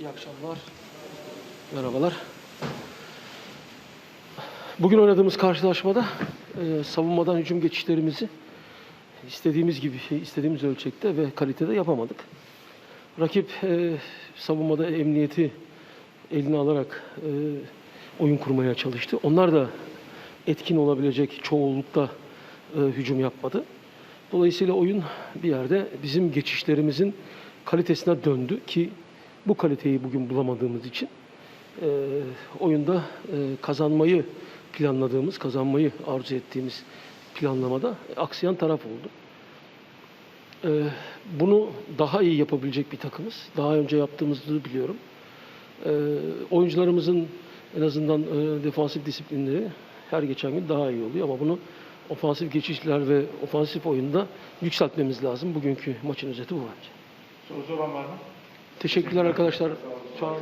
İyi akşamlar. Merhabalar. Bugün oynadığımız karşılaşmada e, savunmadan hücum geçişlerimizi istediğimiz gibi, istediğimiz ölçekte ve kalitede yapamadık. Rakip e, savunmada emniyeti eline alarak e, oyun kurmaya çalıştı. Onlar da etkin olabilecek çoğunlukta e, hücum yapmadı. Dolayısıyla oyun bir yerde bizim geçişlerimizin kalitesine döndü ki bu kaliteyi bugün bulamadığımız için e, oyunda e, kazanmayı planladığımız, kazanmayı arzu ettiğimiz planlamada aksayan taraf oldu. E, bunu daha iyi yapabilecek bir takımız. Daha önce yaptığımızı biliyorum. E, oyuncularımızın en azından e, defansif disiplinleri her geçen gün daha iyi oluyor ama bunu ofansif geçişler ve ofansif oyunda yükseltmemiz lazım. Bugünkü maçın özeti bu bence. Sorusu olan var mı? Teşekkürler arkadaşlar. Sağ olun.